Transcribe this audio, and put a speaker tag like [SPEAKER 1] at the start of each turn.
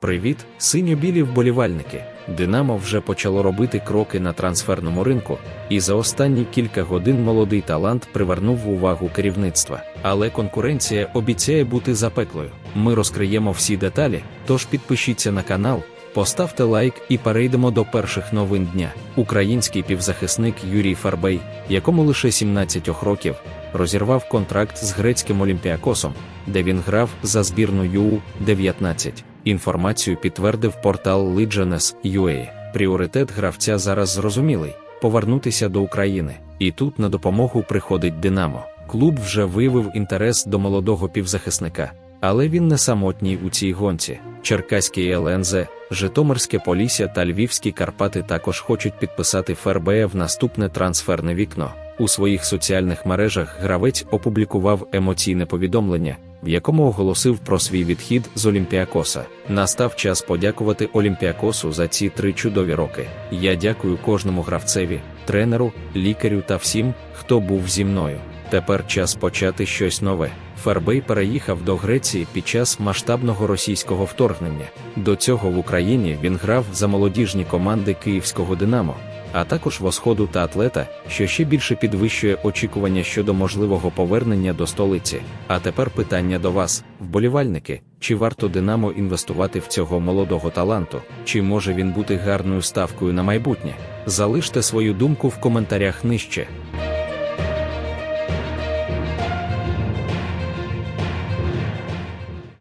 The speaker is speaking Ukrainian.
[SPEAKER 1] Привіт, синьо-білі вболівальники. Динамо вже почало робити кроки на трансферному ринку, і за останні кілька годин молодий талант привернув увагу керівництва. Але конкуренція обіцяє бути запеклою. Ми розкриємо всі деталі, тож підпишіться на канал, поставте лайк і перейдемо до перших новин дня. Український півзахисник Юрій Фарбей, якому лише 17 років, розірвав контракт з грецьким Олімпіакосом, де він грав за збірну ЮУ-19. Інформацію підтвердив портал Legioness.ua. Пріоритет гравця зараз зрозумілий повернутися до України. І тут на допомогу приходить Динамо. Клуб вже виявив інтерес до молодого півзахисника, але він не самотній у цій гонці. Черкаський ЛНЗ, Житомирське Полісся та Львівські Карпати також хочуть підписати Фербея в наступне трансферне вікно. У своїх соціальних мережах гравець опублікував емоційне повідомлення, в якому оголосив про свій відхід з Олімпіакоса. Настав час подякувати Олімпіакосу за ці три чудові роки. Я дякую кожному гравцеві, тренеру, лікарю та всім, хто був зі мною. Тепер час почати щось нове. Фербей переїхав до Греції під час масштабного російського вторгнення. До цього в Україні він грав за молодіжні команди Київського Динамо, а також Восходу та Атлета, що ще більше підвищує очікування щодо можливого повернення до столиці. А тепер питання до вас, вболівальники: чи варто Динамо інвестувати в цього молодого таланту, чи може він бути гарною ставкою на майбутнє? Залиште свою думку в коментарях нижче.